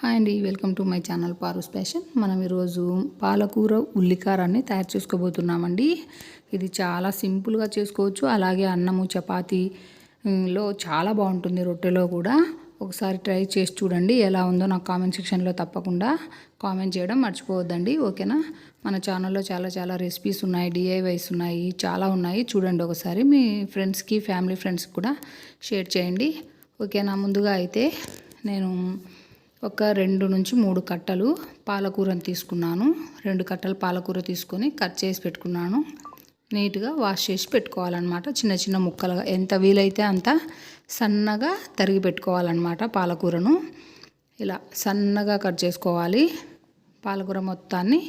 Hi అండి welcome to my channel Paru special మనం ఈరోజు పాలకూర ఉల్లికారాన్ని తయారు చేసుకోబోతున్నామండి. ఇది చాలా సింపుల్గా చేసుకోవచ్చు. అలాగే అన్నము చపాతీలో చాలా బాగుంటుంది రొట్టెలో కూడా. ఒకసారి ట్రై చేసి చూడండి ఎలా ఉందో నాకు కామెంట్ సెక్షన్లో తప్పకుండా కామెంట్ చేయడం మర్చిపోవద్దండి ఓకేనా? మన ఛానల్లో చాలా చాలా రెసిపీస్ ఉన్నాయి డిఐవైస్ ఉన్నాయి చాలా ఉన్నాయి. చూడండి ఒకసారి మీ ఫ్రెండ్స్కి ఫ్యామిలీ ఫ్రెండ్స్కి కూడా షేర్ చేయండి ఓకేనా? ముందుగా అయితే నేను ఒక రెండు నుంచి మూడు కట్టలు పాలకూరని తీసుకున్నాను. రెండు కట్టలు పాలకూర తీసుకొని కట్ చేసి పెట్టుకున్నాను. నీట్గా వాష్ చేసి పెట్టుకోవాలన్నమాట. చిన్న చిన్న ముక్కలుగా ఎంత వీలైతే అంత సన్నగా తరిగి పెట్టుకోవాలన్నమాట పాలకూరను. ఇలా సన్నగా కట్ చేసుకోవాలి. పాలకూర మొత్తాన్ని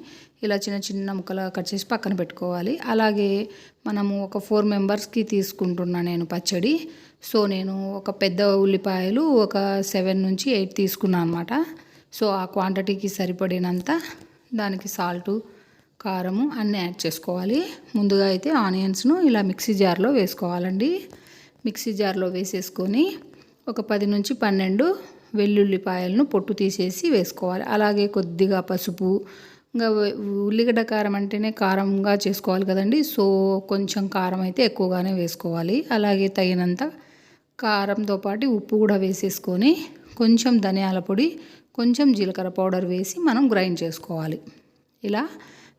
ఇలా చిన్న చిన్న ముక్కలుగా కట్ చేసి పక్కన పెట్టుకోవాలి. అలాగే మనము ఒక ఫోర్ మెంబర్స్కి తీసుకుంటున్నా నేను పచ్చడి. సో నేను ఒక పెద్ద ఉల్లిపాయలు ఒక సెవెన్ నుంచి ఎయిట్ తీసుకున్నాను అనమాట సో ఆ క్వాంటిటీకి సరిపడినంత దానికి సాల్టు కారము అన్నీ యాడ్ చేసుకోవాలి. ముందుగా అయితే ఆనియన్స్ను ఇలా మిక్సీ జార్లో వేసుకోవాలండి. మిక్సీ జార్లో వేసేసుకొని ఒక పది నుంచి పన్నెండు వెల్లుల్లిపాయలను పొట్టు తీసేసి వేసుకోవాలి. అలాగే కొద్దిగా పసుపు ఇంకా ఉల్లిగడ్డ కారం అంటేనే కారంగా చేసుకోవాలి కదండి. సో కొంచెం కారం అయితే ఎక్కువగానే వేసుకోవాలి. అలాగే తగినంత కారంతో పాటు ఉప్పు కూడా వేసేసుకొని కొంచెం ధనియాల పొడి కొంచెం జీలకర్ర పౌడర్ వేసి మనం గ్రైండ్ చేసుకోవాలి. ఇలా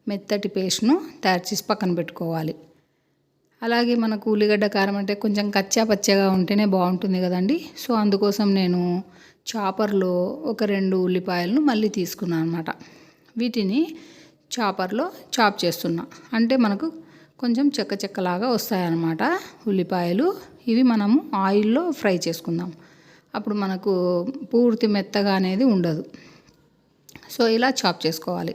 మెత్తటి పేస్ట్ను తయారు చేసి పక్కన పెట్టుకోవాలి. అలాగే మనకు ఉల్లిగడ్డ కారం అంటే కొంచెం కచ్చా పచ్చగా ఉంటేనే బాగుంటుంది కదండి. సో అందుకోసం నేను చాపర్లో ఒక రెండు ఉల్లిపాయలను మళ్ళీ తీసుకున్నాను అనమాట వీటిని చాపర్లో చాప్ చేస్తున్నా. అంటే మనకు కొంచెం చెక్క చెక్కలాగా వస్తాయన్నమాట ఉల్లిపాయలు. ఇవి మనము ఆయిల్లో ఫ్రై చేసుకుందాం. అప్పుడు మనకు పూర్తి మెత్తగా అనేది ఉండదు. సో ఇలా చాప్ చేసుకోవాలి.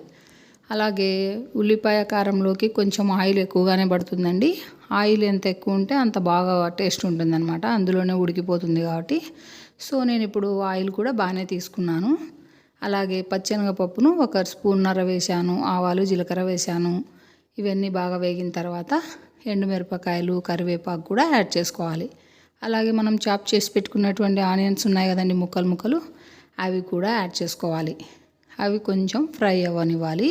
అలాగే ఉల్లిపాయ కారంలోకి కొంచెం ఆయిల్ ఎక్కువగానే పడుతుందండి. ఆయిల్ ఎంత ఎక్కువ ఉంటే అంత బాగా టేస్ట్ ఉంటుందన్నమాట. అందులోనే ఉడికిపోతుంది కాబట్టి. సో నేను ఇప్పుడు ఆయిల్ కూడా బాగానే తీసుకున్నాను. అలాగే పచ్చెనగపప్పును ఒక స్పూన్నర వేశాను. ఆవాలు జీలకర్ర వేశాను. ఇవన్నీ బాగా వేగిన తర్వాత ఎండుమిరపకాయలు కరివేపాకు కూడా యాడ్ చేసుకోవాలి. అలాగే మనం చాప్ చేసి పెట్టుకున్నటువంటి ఆనియన్స్ ఉన్నాయి కదండి ముక్కలు ముక్కలు అవి కూడా యాడ్ చేసుకోవాలి. అవి కొంచెం ఫ్రై అవ్వనివ్వాలి.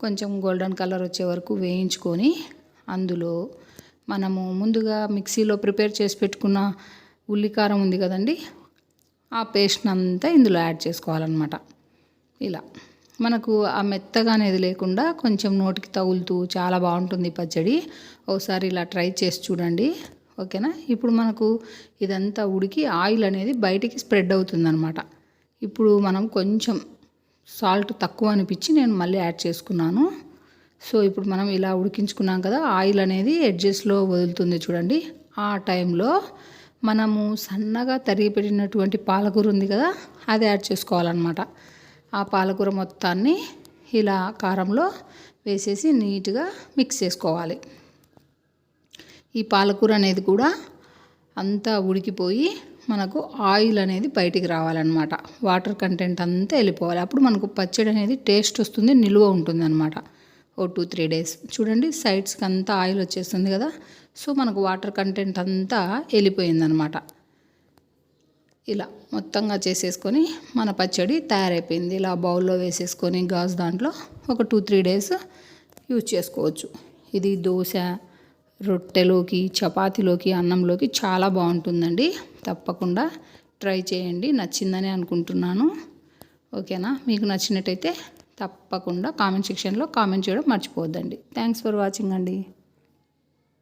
కొంచెం గోల్డెన్ కలర్ వచ్చే వరకు వేయించుకొని అందులో మనము ముందుగా మిక్సీలో ప్రిపేర్ చేసి పెట్టుకున్న ఉల్లికారం ఉంది కదండి ఆ పేస్ట్ అంతా ఇందులో యాడ్ చేసుకోవాలన్నమాట. ఇలా మనకు ఆ మెత్తగా అనేది లేకుండా కొంచెం నోటికి తగులుతూ చాలా బాగుంటుంది పచ్చడి. ఒకసారి ఇలా ట్రై చేసి చూడండి ఓకేనా? ఇప్పుడు మనకు ఇదంతా ఉడికి ఆయిల్ అనేది బయటికి స్ప్రెడ్ అవుతుందన్నమాట. ఇప్పుడు మనం కొంచెం సాల్ట్ తక్కువ అనిపించి నేను మళ్ళీ యాడ్ చేసుకున్నాను. సో ఇప్పుడు మనం ఇలా ఉడికించుకున్నాం కదా ఆయిల్ అనేది ఎడ్జెస్లో వదులుతుంది చూడండి. ఆ టైంలో మనము సన్నగా తరిగి పెట్టినటువంటి పాలకూర ఉంది కదా అది యాడ్ చేసుకోవాలన్నమాట. ఆ పాలకూర మొత్తాన్ని ఇలా కారంలో వేసేసి నీట్గా మిక్స్ చేసుకోవాలి. ఈ పాలకూర అనేది కూడా అంతా ఉడికిపోయి మనకు ఆయిల్ అనేది బయటికి రావాలన్నమాట. వాటర్ కంటెంట్ అంతా వెళ్ళిపోవాలి. అప్పుడు మనకు పచ్చడి అనేది టేస్ట్ వస్తుంది నిలువ ఉంటుంది అనమాట ఓ టూ త్రీ డేస్. చూడండి సైడ్స్కి అంతా ఆయిల్ వచ్చేస్తుంది కదా. సో మనకు వాటర్ కంటెంట్ అంతా వెళ్ళిపోయిందనమాట ఇలా మొత్తంగా చేసేసుకొని మన పచ్చడి తయారైపోయింది. ఇలా బౌల్లో వేసేసుకొని గాజు దాంట్లో ఒక టూ త్రీ డేస్ యూజ్ చేసుకోవచ్చు. ఇది దోశ రొట్టెలోకి చపాతీలోకి అన్నంలోకి చాలా బాగుంటుందండి. తప్పకుండా ట్రై చేయండి. నచ్చిందని అనుకుంటున్నాను. ఓకేనా? మీకు నచ్చినట్టయితే తప్పకుండా కామెంట్ సెక్షన్లో కామెంట్ చేయడం మర్చిపోవద్దండి. థ్యాంక్స్ ఫర్ వాచింగ్ అండి.